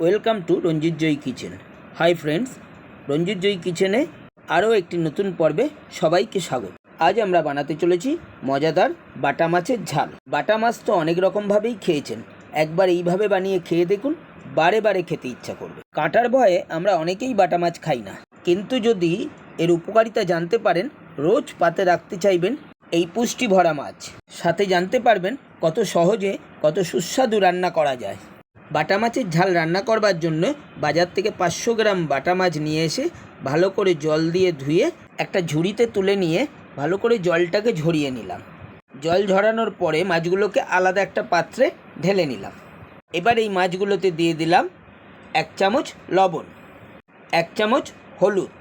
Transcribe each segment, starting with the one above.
Welcome to Ranjit Joyee kitchen. Hi friends, Ranjit Joyee কিচেনে আরও একটি নতুন পর্বে সবাইকে স্বাগত। আজ আমরা বানাতে চলেছি মজাদার বাটা মাছের ঝাল। বাটা মাছ তো অনেক রকমভাবেই খেয়েছেন। একবার এইভাবে বানিয়ে খেয়ে দেখুন, বারে বারে খেতে ইচ্ছা করবে। কাঁটার ভয়ে আমরা অনেকেই বাটা মাছ খাই না। কিন্তু যদি এর উপকারিতা জানতে পারেন, রোজ পাতে রাখতে চাইবেন এই পুষ্টি ভরা মাছ। সাথে জানতে পারবেন কত সহজে, কত সুস্বাদু রান্না করা যায়। বাটা মাছের ঝাল রান্না করবার জন্য বাজার থেকে পাঁচশো গ্রাম বাটা মাছ নিয়ে এসে ভালো করে জল দিয়ে ধুয়ে একটা ঝুড়িতে তুলে নিয়ে ভালো করে জলটাকে ঝরিয়ে নিলাম। জল ঝরানোর পরে মাছগুলোকে আলাদা একটা পাত্রে ঢেলে নিলাম। এবার এই মাছগুলোতে দিয়ে দিলাম এক চামচ লবণ, এক চামচ হলুদ।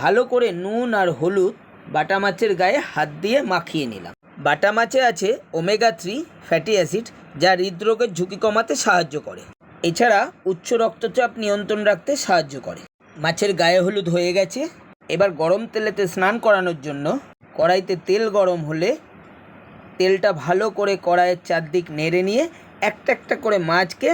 ভালো করে নুন আর হলুদ বাটা মাছের গায়ে হাত দিয়ে মাখিয়ে নিলাম। বাটা মাছে আছে ওমেগা থ্রি ফ্যাটি অ্যাসিড, যা হৃদরোগের ঝুঁকি কমাতে সাহায্য করে। এছাড়া উচ্চ রক্তচাপ নিয়ন্ত্রণ রাখতে সাহায্য করে। মাছের গায়ে হলুদ হয়ে গেছে। এবার গরম তেলেতে স্নান করানোর জন্য কড়াইতে তেল গরম হলে তেলটা ভালো করে কড়াইয়ের চারদিক নেড়ে নিয়ে একটা একটা করে মাছকে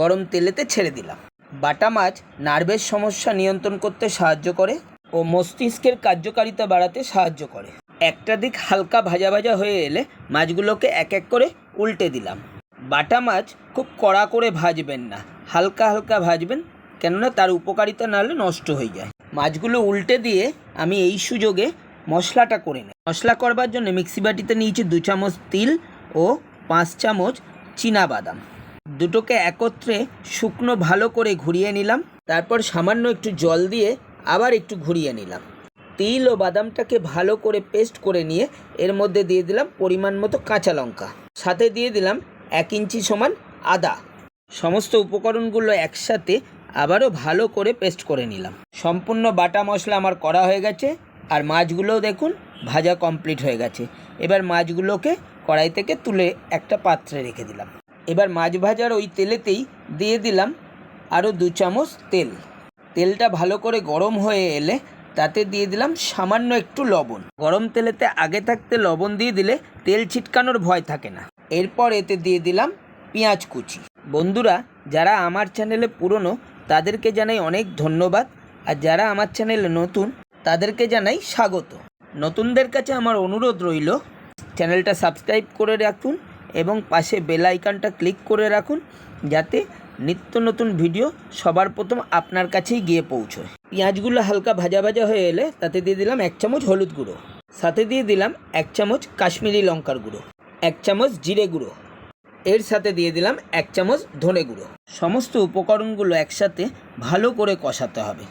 গরম তেলেতে ছেড়ে দিলাম। বাটা মাছ নার্ভের সমস্যা নিয়ন্ত্রণ করতে সাহায্য করে ও মস্তিষ্কের কার্যকারিতা বাড়াতে সাহায্য করে। একটা দিক হালকা ভাজা ভাজা হয়ে এলে মাছগুলোকে এক এক করে উল্টে দিলাম। বাটা মাছ খুব কড়া করে ভাজবেন না, হালকা হালকা ভাজবেন, কেননা তার উপকারিতা না হলে নষ্ট হয়ে যায়। মাছগুলো উল্টে দিয়ে আমি এই সুযোগে মশলাটা করে নিই মশলা করবার জন্য মিক্সি বাটিতে নিয়েছি দু চামচ তিল ও পাঁচ চামচ বাদাম। দুটোকে একত্রে শুকনো ভালো করে ঘুরিয়ে নিলাম, তারপর সামান্য একটু জল দিয়ে আবার একটু ঘুরিয়ে নিলাম। তিল ও বাদামটাকে ভালো করে পেস্ট করে নিয়ে এর মধ্যে দিয়ে দিলাম পরিমাণ মতো কাঁচা লঙ্কা। সাথে দিয়ে দিলাম এক ইঞ্চি সমান আদা। সমস্ত উপকরণগুলো একসাথে আবারও ভালো করে পেস্ট করে নিলাম। সম্পূর্ণ বাটা মশলা আমার করা হয়ে গেছে আর মাছগুলোও দেখুন ভাজা কমপ্লিট হয়ে গেছে। এবার মাছগুলোকে কড়াই থেকে তুলে একটা পাত্রে রেখে দিলাম। এবার মাছ ভাজার ওই তেলেতেই দিয়ে দিলাম আরও দু চামচ তেল। তেলটা ভালো করে গরম হয়ে এলে তাতে দিয়ে দিলাম সামান্য একটু লবণ। গরম তেলেতে আগে থাকতে লবণ দিয়ে দিলে তেল ছিটকানোর ভয় থাকে না। এরপর এতে দিয়ে দিলাম পেঁয়াজ কুচি। বন্ধুরা, যারা আমার চ্যানেলে পুরনো, তাদেরকে জানাই অনেক ধন্যবাদ। আর যারা আমার চ্যানেলে নতুন, তাদেরকে জানাই স্বাগত। নতুনদের কাছে আমার অনুরোধ রইল, চ্যানেলটা সাবস্ক্রাইব করে রাখুন এবং পাশে বেল আইকনটা ক্লিক করে রাখুন যাতে নিত্য নতুন ভিডিও সবার প্রথম আপনার কাছেই গিয়ে পৌঁছয়। পেঁয়াজগুলো হালকা ভাজা ভাজা হয়ে এলে তাতে দিয়ে দিলাম এক চামচ হলুদ গুঁড়ো। সাথে দিয়ে দিলাম এক চামচ কাশ্মীরি লঙ্কার গুঁড়ো, এক চামচ জিরে গুঁড়ো। এর সাথে দিয়ে দিলাম এক চামচ ধনে গুঁড়ো। সমস্ত উপকরণগুলো একসাথে ভালো করে কষাতে হবে।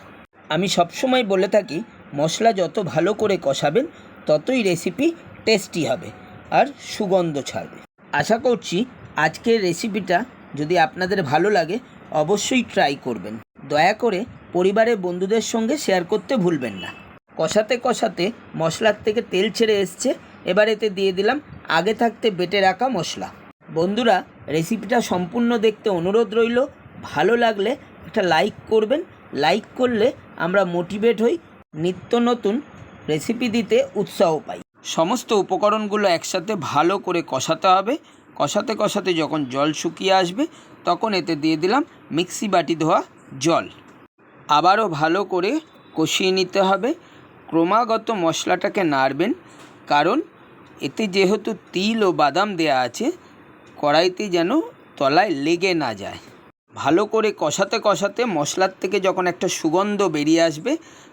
আমি সবসময় বলে থাকি, মশলা যত ভালো করে কষাবেন, ততই রেসিপি টেস্টি হবে আর সুগন্ধ ছাড়বে। আশা করছি আজকের রেসিপিটা যদি আপনাদের ভালো লাগে, অবশ্যই ট্রাই করবেন। দয়া করে পরিবারের বন্ধুদের সঙ্গে শেয়ার করতে ভুলবেন না। কষাতে কষাতে মশলার থেকে তেল ছেড়ে এসছে, এবার এতে দিয়ে দিলাম আগে থাকতে বেটে রাখা মশলা। বন্ধুরা রেসিপিটা সম্পূর্ণ দেখতে অনুরোধ রইল। ভালো লাগলে একটা লাইক করবেন। লাইক করলে আমরা মোটিভেট হই নিত্য নতুন রেসিপি দিতে উৎসাহ পাই। সমস্ত উপকরণগুলো একসাথে ভালো করে কষাতে হবে। কষাতে কষাতে যখন জল শুকিয়ে আসবে, তখন এতে দিয়ে দিলাম মিক্সি বাটি ধোয়া জল। আবারও ভালো করে কষিয়ে নিতে হবে। ক্রমাগত মশলাটাকে নাড়বেন, কারণ এতে যেহেতু তিল ও বাদাম দেয়া আছে, কড়াইতে যেন তলায় লেগে না যায়। ভালো করে কষাতে কষাতে মশলার থেকে যখন একটা সুগন্ধ বেরিয়ে আসবে,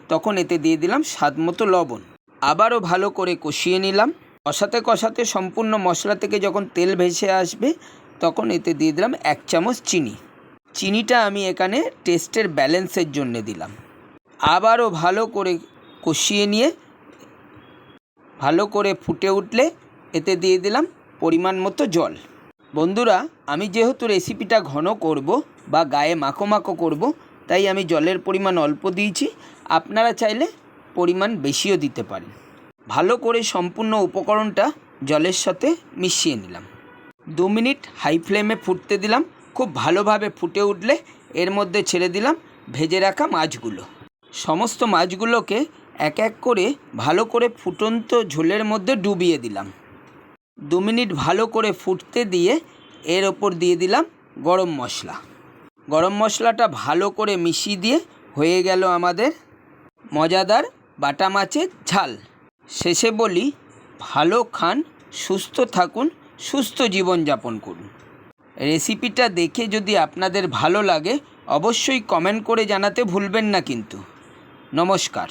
তখন এতে দিয়ে দিলাম স্বাদ মতো লবণ। আবারও ভালো করে কষিয়ে নিলাম। কষাতে কষাতে সম্পূর্ণ মশলা থেকে যখন তেল ভেসে আসবে, তখন এতে দিয়ে দিলাম এক চামচ চিনি। চিনিটা আমি এখানে টেস্টের ব্যালেন্সের জন্য দিলাম। আবারও ভালো করে কষিয়ে নিয়ে, ভালো করে ফুটে উঠলে এতে দিয়ে দিলাম পরিমাণ মতো জল। বন্ধুরা, আমি যেহেতু রেসিপিটা ঘন করব বা গায়ে মাখো মাখো করব, তাই আমি জলের পরিমাণ অল্প দিয়েছি। আপনারা চাইলে পরিমাণ বেশিও দিতে পারেন ভালো করে সম্পূর্ণ উপকরণটা জলের সাথে মিশিয়ে নিলাম। দু মিনিট হাই ফ্লেমে ফুটতে দিলাম। খুব ভালোভাবে ফুটে উঠলে এর মধ্যে ছেড়ে দিলাম ভেজে রাখা মাছগুলো। সমস্ত মাছগুলোকে এক এক করে ভালো করে ফুটন্ত ঝোলের মধ্যে ডুবিয়ে দিলাম। দু মিনিট ভালো করে ফুটতে দিয়ে এর ওপর দিয়ে দিলাম গরম মশলা। গরম মশলাটা ভালো করে মিশিয়ে দিয়ে হয়ে গেল আমাদের মজাদার বাটা মাছের ঝাল। শেষে বলি, ভালো খান, সুস্থ থাকুন, সুস্থ জীবনযাপন করুন। রেসিপিটা দেখে যদি আপনাদের ভালো লাগে, অবশ্যই কমেন্ট করে জানাতে ভুলবেন না কিন্তু। নমস্কার।